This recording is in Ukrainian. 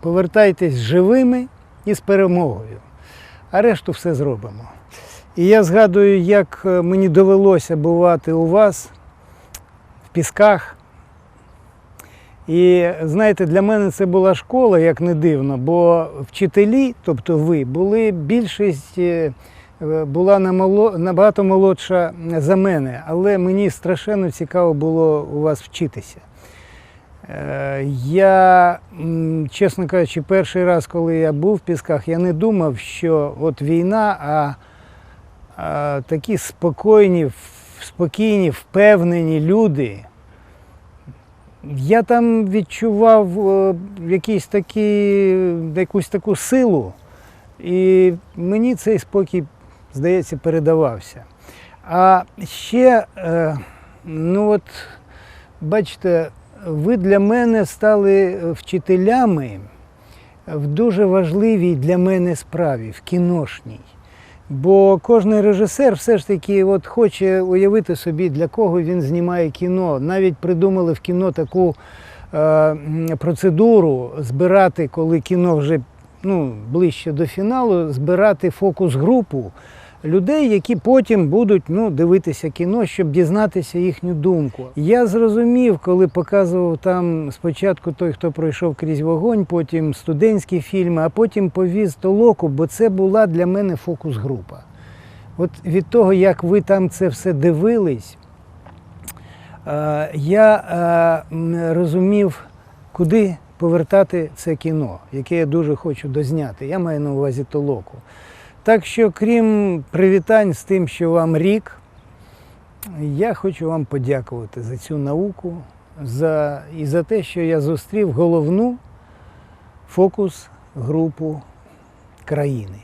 Повертайтесь живими і з перемогою, а решту все зробимо. І я згадую, як е, мені довелося бувати у вас в пісках. І знаєте, для мене це була школа, як не дивно, бо вчителі, тобто ви, були більшість е, була набагато молодша за мене, але мені страшенно цікаво було у вас вчитися. Е, Я, чесно кажучи, перший раз, коли я був в Пісках, я не думав, що от війна, а, а такі спокійні, спокійні, впевнені люди. Я там відчував е, якісь такі, якусь таку силу, і мені цей спокій, здається, передавався. А ще, е, ну от, бачите, ви для мене стали вчителями в дуже важливій для мене справі, в кіношній. Бо кожен режисер все ж таки от хоче уявити собі, для кого він знімає кіно. Навіть придумали в кіно таку е, процедуру збирати, коли кіно вже ну, ближче до фіналу, збирати фокус-групу людей, які потім будуть ну, дивитися кіно, щоб дізнатися їхню думку. Я зрозумів, коли показував там спочатку той, хто пройшов крізь вогонь, потім студентські фільми, а потім повіз толоку, бо це була для мене фокус-група. От від того, як ви там це все дивились, е, я е, розумів, куди повертати це кіно, яке я дуже хочу дозняти. Я маю на увазі толоку. Так що, крім привітань з тим, що вам рік, я хочу вам подякувати за цю науку за, і за те, що я зустрів головну фокус-групу країни.